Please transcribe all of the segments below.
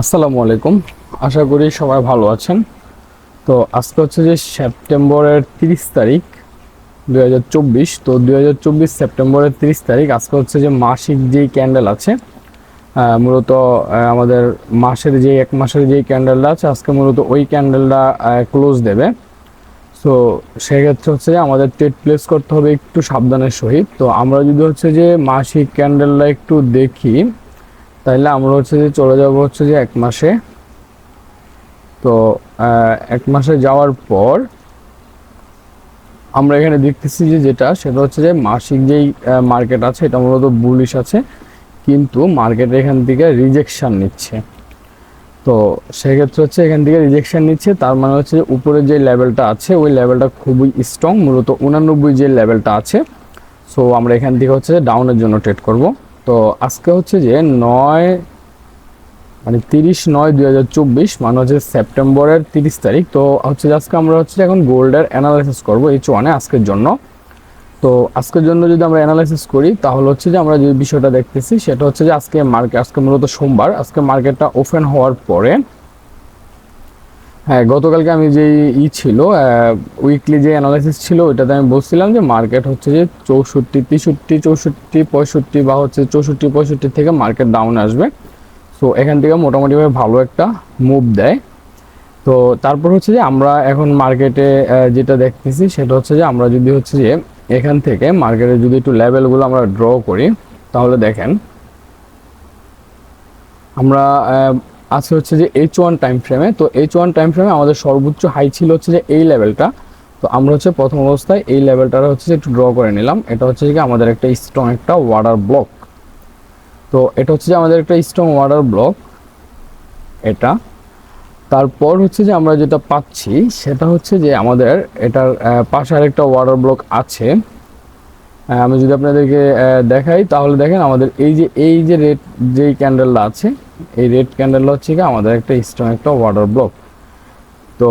আসসালামু আলাইকুম। আশা করি সবাই ভালো আছেন। তো আজকে হচ্ছে যে সেপ্টেম্বরের তিরিশ তারিখ দুই হাজার চব্বিশ। তো দুই হাজার চব্বিশ সেপ্টেম্বরের তিরিশ তারিখ আজকে হচ্ছে যে মাসিক যেই ক্যান্ডেল আছে মূলত আমাদের মাসের যে এক মাসের যেই ক্যান্ডেলটা আছে, আজকে মূলত ওই ক্যান্ডেলটা ক্লোজ দেবে। তো সেক্ষেত্রে হচ্ছে যে আমাদের ট্রেড প্লেস করতে হবে একটু সাবধানের সহিত। তো আমরা যদি হচ্ছে যে মাসিক ক্যান্ডেলটা একটু দেখি তাইলে আমরা হচ্ছে যে চলে যাব হচ্ছে যে এক মাসে। তো এক মাসে যাওয়ার পর আমরা এখানে দেখতেছি যে যেটা, সেটা হচ্ছে যে মাসিক যেই মার্কেট আছে, এটা মূলত বুলিশ আছে, কিন্তু মার্কেট এখান থেকে রিজেকশান নিচ্ছে। তো সেক্ষেত্রে হচ্ছে এখান থেকে রিজেকশান নিচ্ছে, তার মানে হচ্ছে যে উপরে যে লেভেলটা আছে, ওই লেভেলটা খুবই স্ট্রং মূলত উনানব্বই যে লেভেলটা আছে সো আমরা এখান থেকে হচ্ছে ডাউনের জন্য ট্রেড করব। তো আজকে হচ্ছে যে নয় মানে তিরিশ নয় দুই হাজার চব্বিশ মানে হচ্ছে সেপ্টেম্বরের তিরিশ তারিখ। তো হচ্ছে যে আজকে আমরা হচ্ছে এখন গোল্ডের অ্যানালাইসিস করব এইচ ওয়ানে আজকের জন্য। তো আজকের জন্য যদি আমরা অ্যানালাইসিস করি, তাহলে হচ্ছে যে আমরা যে বিষয়টা দেখতেছি, সেটা হচ্ছে যে আজকে মার্কেট আজকে মূলত সোমবার, আজকে মার্কেটটা ওপেন হওয়ার পরে হ্যাঁ গতকালকে আমি যে ই ছিল উইকলি যে অ্যানালাইসিস ছিল, ওইটাতে আমি বলছিলাম যে মার্কেট হচ্ছে যে চৌষট্টি, তেষট্টি, চৌষট্টি, পঁয়ষট্টি বা হচ্ছে চৌষট্টি, পঁয়ষট্টি থেকে মার্কেট ডাউন আসবে। সো এখান থেকে মোটামুটিভাবে ভালো একটা মুভ দেয়। তো তারপর হচ্ছে যে আমরা এখন মার্কেটে যেটা দেখতেছি, সেটা হচ্ছে যে আমরা যদি হচ্ছে যে এখান থেকে মার্কেটে যদি একটু লেভেলগুলো আমরা ড্র করি, তাহলে দেখেন, আমরা আছে হচ্ছে যে এইচ ওয়ান টাইম ফ্রেমে তো এইচ ওয়ান টাইম ফ্রেমে আমাদের সর্বোচ্চ হাই ছিল হচ্ছে যে এই লেভেলটা তো আমরা হচ্ছে প্রথম অবস্থায় এই লেভেলটা হচ্ছে একটু ড্র করে নিলাম। এটা হচ্ছে যে আমাদের একটা স্ট্রং একটা ওয়াটার ব্লক তো এটা হচ্ছে যে আমাদের একটা স্ট্রং ওয়াটার ব্লক এটা। তারপর হচ্ছে যে আমরা যেটা পাচ্ছি, সেটা হচ্ছে যে আমাদের এটার পাশে আরেকটা ওয়াটার ব্লক আছে। আমি যদি আপনাদেরকে দেখাই, তাহলে দেখেন আমাদের এই যে এই যে রেড যেই ক্যান্ডেলটা আছে এই রেড ক্যান্ডেল হচ্ছে কি আমাদের একটা স্ট্রং একটা ওয়াটার ব্লক তো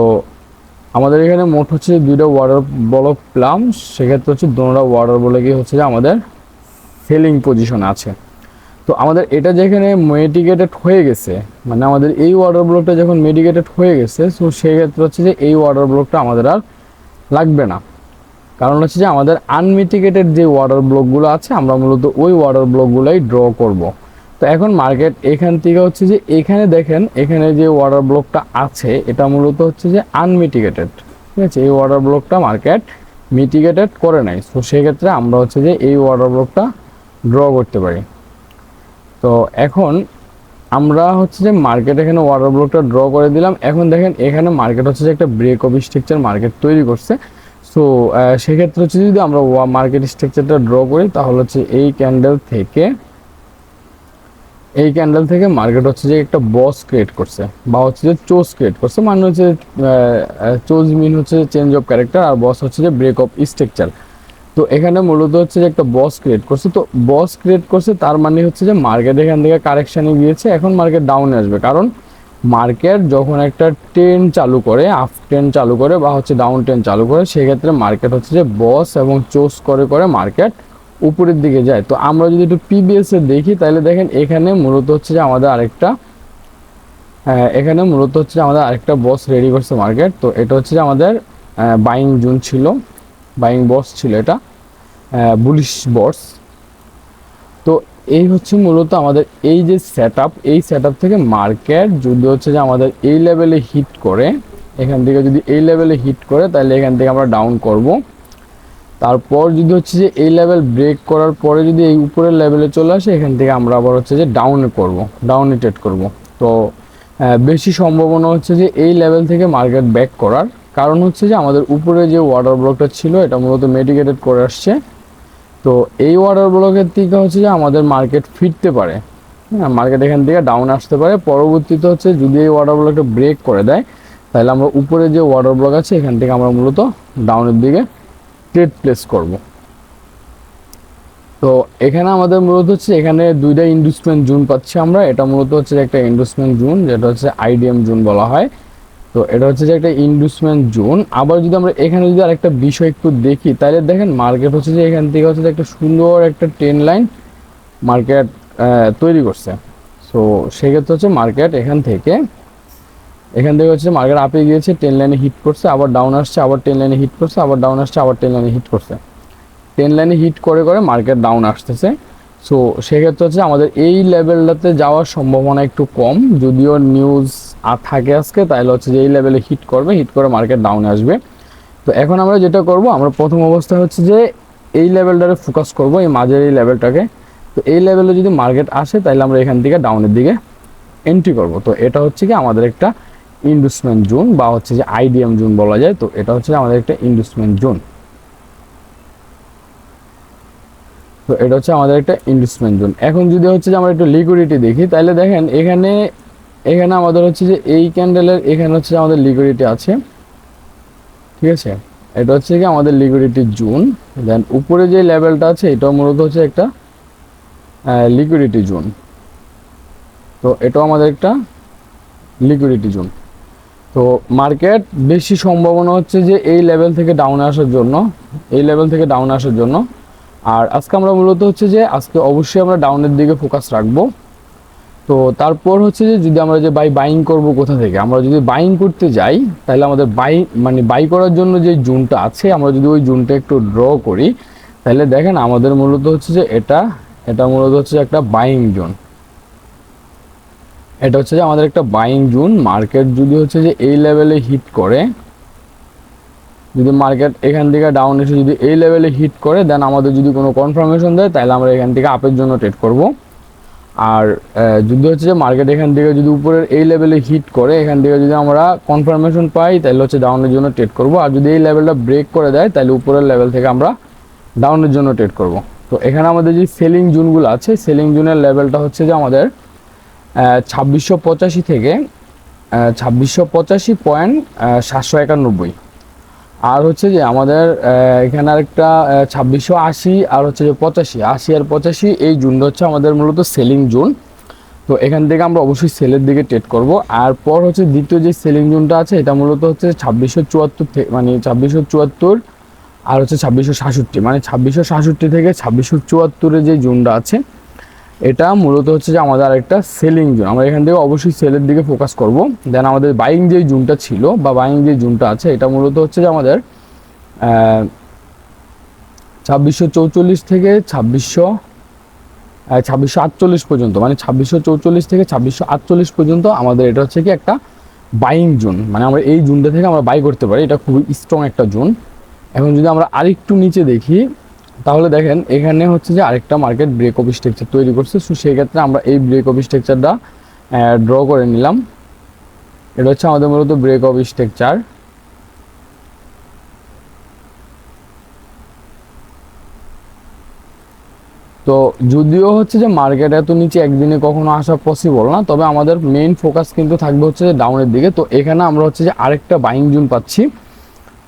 আমাদের এখানে মোট হচ্ছে দুইটা ওয়াটার ব্লক প্লাম, সেক্ষেত্রে হচ্ছে দোনোটা ওয়াটার ব্লকই হচ্ছে যে আমাদের সেলিং পজিশন আছে। তো আমাদের এটা যেখানে মেডিকেটেড হয়ে গেছে মানে আমাদের এই ওয়াটার ব্লকটা যখন মেডিকেটেড হয়ে গেছে, তো সেক্ষেত্রে হচ্ছে যে এই ওয়াটার ব্লকটা আমাদের আর লাগবে না। কারণ হচ্ছে যে আমাদের আনমিটিগেটেড যে ওয়াটার ব্লকগুলো আছে, আমরা মূলত ওই ওয়াটার ব্লকগুলোই ড্র করব। তো এখন মার্কেট এখান থেকে হচ্ছে যে এখানে দেখেন, এখানে যে ওয়াটার ব্লকটা আছে, এটা মূলত হচ্ছে যে আনমিটিগেটেড ঠিক আছে? এই ওয়াটার ব্লকটা মার্কেট মিটিগেটেড করে নাই। তো সেক্ষেত্রে আমরা হচ্ছে যে এই ওয়াটার ব্লকটা ড্র করতে পারি। তো এখন আমরা হচ্ছে যে মার্কেট এখানে ওয়াটার ব্লকটা ড্র করে দিলাম। এখন দেখেন, এখানে মার্কেট হচ্ছে যে একটা ব্রেক অফ স্ট্রাকচার মার্কেট তৈরি করছে। সো সেক্ষেত্রে হচ্ছে যদি আমরা মার্কেট স্ট্রাকচারটা ড্র করি, তাহলে হচ্ছে এই ক্যান্ডেল থেকে এই ক্যান্ডেল থেকে মার্কেট হচ্ছে যে একটা বস ক্রিয়েট করছে বা হচ্ছে যে চোজ ক্রিয়েট করছে মানে হচ্ছে চোজ মিন হচ্ছে চেঞ্জ অফ ক্যারেক্টার আর বস হচ্ছে যে ব্রেক অফ স্ট্রাকচার তো এখানে মূলত হচ্ছে যে একটা বস ক্রিয়েট করছে। তো বস ক্রিয়েট করছে তার মানে হচ্ছে যে মার্কেট এখান থেকে কারেকশানে গিয়েছে, এখন মার্কেট ডাউনে আসবে। কারণ মার্কেট যখন একটা ট্রেন চালু করে আপ ট্রেন চালু করে বা হচ্ছে ডাউন ট্রেন চালু করে, সেক্ষেত্রে মার্কেট হচ্ছে যে বস এবং চোজ করে করে মার্কেট উপরের দিকে যায়। তো আমরা যদি একটু পিবিএস এ দেখি, তাহলে দেখেন এখানে মূলত হচ্ছে যে আমাদের আরেকটা এখানে মূলত হচ্ছে আমাদের আরেকটা বস রেডি করছে মার্কেট তো এটা হচ্ছে যে আমাদের বাইং জুন ছিল বাইং বস ছিল এটা বুলিশ বস তো এই হচ্ছে মূলত আমাদের এই যে সেট এই সেট থেকে মার্কেট যদি হচ্ছে যে আমাদের এই লেভেলে হিট করে, এখান থেকে যদি এই লেভেলে হিট করে, তাহলে এখান থেকে আমরা ডাউন করব। তারপর যদি হচ্ছে যে এই লেভেল ব্রেক করার পরে যদি এই উপরের লেভেলে চলে আসে, এখান থেকে আমরা আবার হচ্ছে যে ডাউনে করব ডাউনে ট্রেড করব। তো বেশি সম্ভাবনা হচ্ছে যে এই লেভেল থেকে মার্কেট ব্যাক করার। কারণ হচ্ছে যে আমাদের উপরে যে ওয়াটার ব্লকটা ছিল, এটা মূলত মেডিকেটেড করে আসছে। তো এই ওয়াটার ব্লকের থেকে হচ্ছে যে আমাদের মার্কেট ফিরতে পারে। হ্যাঁ মার্কেট এখান থেকে ডাউন আসতে পারে। পরবর্তীতে হচ্ছে যদি এই ওয়াটার ব্লকটা ব্রেক করে দেয়, তাহলে আমরা উপরে যে ওয়াটার ব্লক আছে, এখান থেকে আমরা মূলত ডাউনের দিকে ট্রেড প্লেস করব। তো এখানে আমাদের মূলত হচ্ছে এখানে দুইটা ইন্ডুসমেন্ট জুন পাচ্ছি আমরা। এটা মূলত হচ্ছে একটা ইন্ডুসমেন্ট জুন যেটা হচ্ছে আইডিএম জুন বলা হয়। তো এটা হচ্ছে যে একটা ইন্ডুসমেন্ট জোন আবার যদি আমরা এখানে যদি আরেকটা বিষয় একটু দেখি, তাহলে দেখেন মার্কেট হচ্ছে যে এখান থেকে হচ্ছে যে একটা সুন্দর একটা ট্রেন লাইন মার্কেট তৈরি করছে। সো সেক্ষেত্রে হচ্ছে মার্কেট এখান থেকে এখান থেকে হচ্ছে মার্কেট আপে গিয়েছে টেন লাইনে হিট করছে, আবার ডাউন আসছে, আবার টেন লাইনে হিট করছে, আবার ডাউন আসছে, আবার টেন লাইনে হিট করছে। টেন লাইনে হিট করে করে মার্কেট ডাউন আসতেছে। সো সেক্ষেত্রে হচ্ছে আমাদের এই লেভেলটাতে যাওয়ার সম্ভাবনা একটু কম। যদিও নিউজ আর থাকে আজকে, তাহলে হচ্ছে যে এই লেভেলে হিট করবে হিট করে মার্কেট ডাউনে আসবে। তো এখন আমরা যেটা করব, আমরা প্রথম অবস্থায় হচ্ছে যে এই লেভেলটারে ফোকাস করব, এই মাঝের এই লেভেলটাকে তো এই লেভেলে যদি মার্কেট আসে, তাহলে আমরা এখান থেকে ডাউনের দিকে এন্ট্রি করব। তো এটা হচ্ছে কি আমাদের একটা ইনভেস্টমেন্ট জোন বা হচ্ছে যে আইডিএম জোন বলা যায়, তো এটা হচ্ছে আমাদের একটা ইনভেস্টমেন্ট জোন তো এটা হচ্ছে আমাদের একটা ইনভেস্টমেন্ট জোন এখন যদি হচ্ছে যে আমরা একটু লিকুইডিটি দেখি, তাহলে দেখেন এখানে এখানে আমাদের হচ্ছে যে এই ক্যান্ডেলের এখানে হচ্ছে আমাদের লিকুইডিটি আছে। ঠিক আছে? এটা হচ্ছে কি আমাদের লিকুইডিটি জোন দেন উপরে যে লেভেলটা আছে, এটাও মূলত হচ্ছে একটা লিকুইডিটি জোন তো এটাও আমাদের একটা লিকুইডিটি জোন তো মার্কেট বেশি সম্ভাবনা হচ্ছে যে এই লেভেল থেকে ডাউনে আসার জন্য, এই লেভেল থেকে ডাউনে আসার জন্য। আর আজকে আমরা মূলত হচ্ছে যে, আজকে অবশ্যই আমরা ডাউনের দিকে ফোকাস রাখব। তো তারপর হচ্ছে যে, যদি আমরা যে বাই বাইং করব কোথা থেকে? আমরা যদি বাইং করতে যাই, তাহলে আমাদের বাই মানে বাই করার জন্য যে জুনটা আছে, আমরা যদি ওই জুনটা একটু ড্র করি, তাহলে দেখেন আমাদের মূলত হচ্ছে যে এটা এটা মূলত হচ্ছে একটা বাইং জোন। এটা হচ্ছে যে আমাদের একটা বাইং জুন মার্কেট যদি হচ্ছে যে এই লেভেলে হিট করে, যদি মার্কেট এখান থেকে ডাউন এসে যদি এই লেভেলে হিট করে দেন আমাদের যদি কোনো কনফার্মেশন দেয়, তাহলে আমরা এখান থেকে আপের জন্য ট্রেড করব। আর যদি হচ্ছে যে মার্কেট এখান থেকে যদি উপরের এই লেভেলে হিট করে, এখান থেকে যদি আমরা কনফার্মেশন পাই, তাহলে হচ্ছে ডাউনের জন্য ট্রেড করব। আর যদি এই লেভেলটা ব্রেক করে দেয়, তাহলে উপরের লেভেল থেকে আমরা ডাউনের জন্য ট্রেড করব। তো এখানে আমাদের যে সেলিং জুনগুলো আছে সেলিং জুনের লেভেলটা হচ্ছে যে আমাদের ছাব্বিশশো পঁচাশি থেকে ছাব্বিশশো পঁচাশি পয়েন্ট সাতশো একানব্বই। আর হচ্ছে যে আমাদের এখানে আরেকটা ছাব্বিশশো আশি আর হচ্ছে যে পঁচাশি। আশি আর পঁচাশি, এই জুনটা হচ্ছে আমাদের মূলত সেলিং জুন। তো এখান থেকে আমরা অবশ্যই সেলের দিকে ট্রেড করব। আর পর হচ্ছে দ্বিতীয় যে সেলিং জোনটা আছে, এটা মূলত হচ্ছে ছাব্বিশশো চুয়াত্তর থেকে মানে ছাব্বিশশো চুয়াত্তর আর হচ্ছে ছাব্বিশশো সাতষট্টি। মানে ছাব্বিশশো সাতষট্টি থেকে ছাব্বিশশো চুয়াত্তরের যে জোনটা আছে এটা মূলত হচ্ছে যে আমাদের আরেকটা সেলিং জোন আমরা এখান থেকে অবশ্যই সেলের দিকে ফোকাস করব। দেন আমাদের বাইং যে জোনটা ছিল বা বাইং যে জোনটা আছে, এটা মূলত হচ্ছে যে আমাদের ছাব্বিশশো চৌচল্লিশ থেকে ছাব্বিশশো ছাব্বিশশো আটচল্লিশ পর্যন্ত মানে ছাব্বিশশো চৌচল্লিশ থেকে ছাব্বিশশো আটচল্লিশ পর্যন্ত আমাদের এটা হচ্ছে কি একটা বাইং জোন মানে আমরা এই জোনটা থেকে আমরা বাই করতে পারি। এটা খুবই স্ট্রং একটা জোন এখন যদি আমরা আরেকটু নিচে দেখি তাহলে দেখেন, এখানে হচ্ছে যে আরেকটা মার্কেট ব্রেক অফ স্ট্রাকচার তৈরি করছে। সো সেক্ষেত্রে আমরা এই ব্রেক অফ স্ট্রাকচারটা ড্র করে নিলাম। এটা হচ্ছে আমাদের মূলত ব্রেক অফ স্ট্রাকচার তো যদিও হচ্ছে যে মার্কেট এত নিচে একদিনে কখনো আসা পসিবল না, তবে আমাদের মেইন ফোকাস কিন্তু থাকবে হচ্ছে যে ডাউনের দিকে। তো এখানে আমরা হচ্ছে যে আরেকটা বাইং জুন পাচ্ছি।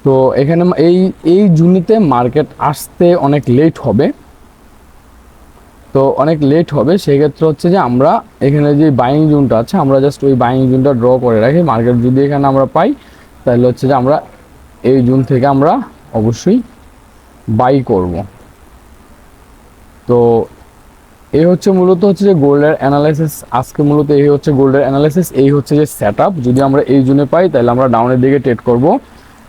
তো এখানে এই এই জুনিতে মার্কেট আসতে অনেক লেট হবে। তো অনেক লেট হবে, সেক্ষেত্রে হচ্ছে যে আমরা এখানে যে বাইং জুনটা আছে, আমরা জাস্ট ওই বাইং জুনটা ড্র করে রাখি। মার্কেট যদি এখানে আমরা পাই, তাহলে হচ্ছে যে আমরা এই জুন থেকে আমরা অবশ্যই বাই করব। তো এই হচ্ছে মূলত হচ্ছে যে গোল্ডের অ্যানালাইসিস আজকে মূলত এই হচ্ছে গোল্ডের অ্যানালাইসিস এই হচ্ছে যে সেট যদি আমরা এই জুনে পাই, তাহলে আমরা ডাউনের দিকে ট্রেড করব।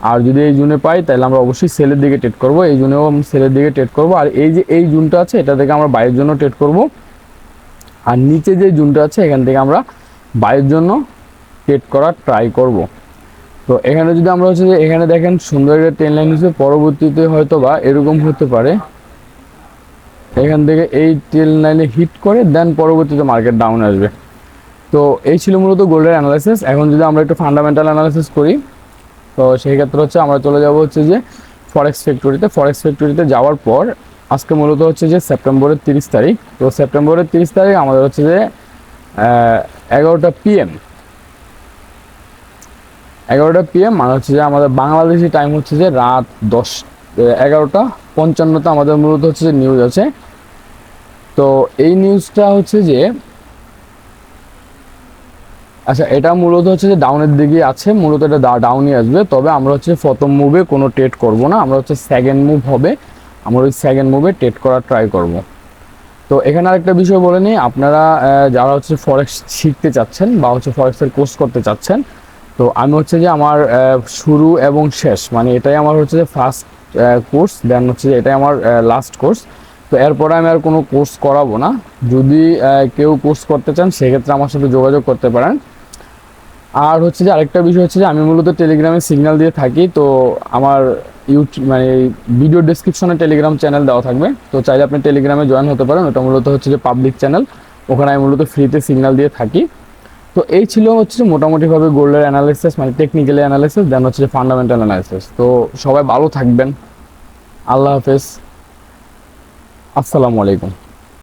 আর যদি এই জুনে পাই, তাহলে আমরা অবশ্যই সেলের দিকে ট্রেড করব। এই জুনেও সেলের দিকে ট্রেড করব। আর এই যে, এই জুনটা আছে, এটা থেকে আমরা বাইরের জন্য ট্রেড করব। আর নিচে যে জুনটা আছে, এখান থেকে আমরা বাইরের জন্য ট্রেড করার ট্রাই করব। তো এখানে যদি আমরা হচ্ছে যে, এখানে দেখেন সুন্দর একটা ট্রেন লাইন হিসেবে পরবর্তীতে হয়তো বা এরকম হতে পারে। এখান থেকে এই ট্রেন লাইনে হিট করে দেন পরবর্তীতে মার্কেট ডাউন আসবে। তো এই ছিল মূলত গোল্ডের অ্যানালাইসিস এখন যদি আমরা একটু ফান্ডামেন্টাল অ্যানালাইসিস করি তো সেই ক্ষেত্রে হচ্ছে আমরা চলে যাব হচ্ছে যে ফরেক্স ফ্যাক্টরিতে ফরেক্স ফ্যাক্টরিতে যাওয়ার পর আজকে মূলত হচ্ছে যে সেপ্টেম্বরের তিরিশ তারিখ। তো সেপ্টেম্বরের তিরিশ তারিখ আমাদের হচ্ছে যে এগারোটা পিএম এগারোটা পিএম মানে হচ্ছে যে আমাদের বাংলাদেশি টাইম হচ্ছে যে রাত দশ এগারোটা পঞ্চান্নতে আমাদের মূলত হচ্ছে যে নিউজ আছে। তো এই নিউজটা হচ্ছে যে আচ্ছা এটা মূলত হচ্ছে যে ডাউনের দিকে আছে, মূলত এটা ডাউনই আসবে, তবে আমরা হচ্ছে প্রথম মুভে কোনো টেট করব না, আমরা হচ্ছে সেকেন্ড মুভ হবে, আমরা ওই সেকেন্ড মুভে টেট করার ট্রাই করব। তো এখানে আরেকটা বিষয় বলে নিই, আপনারা যারা হচ্ছে ফরেক্স শিখতে চাচ্ছেন বা হচ্ছে ফরেক্সের কোর্স করতে চাচ্ছেন, তো আমি হচ্ছে যে আমার শুরু এবং শেষ মানে এটাই আমার হচ্ছে যে ফার্স্ট কোর্স দেন হচ্ছে যে এটাই আমার লাস্ট কোর্স তো এরপরে আমি আর কোনো কোর্স করাবো না। যদি কেউ কোর্স করতে চান, সেক্ষেত্রে আমার সাথে যোগাযোগ করতে পারেন। আর হচ্ছে যে আরেকটা বিষয় হচ্ছে যে আমি মূলত টেলিগ্রামে সিগন্যাল দিয়ে থাকি, তো আমার ইউটিউব মানে ভিডিও ডেসক্রিপশনে টেলিগ্রাম চ্যানেল দেওয়া থাকবে। তো চাইলে আপনি টেলিগ্রামে জয়েন হতে পারেন, ওটা মূলত হচ্ছে যে পাবলিক চ্যানেল ওখানে আমি মূলত ফ্রিতে সিগন্যাল দিয়ে থাকি। তো এই ছিল হচ্ছে মোটামুটিভাবে গোল্ডের অ্যানালিসিস মানে টেকনিক্যালি অ্যানালিসিস দেন হচ্ছে যে ফান্ডামেন্টাল অ্যানালিসিস তো সবাই ভালো থাকবেন। আল্লাহ হাফেজ। আসসালামু আলাইকুম।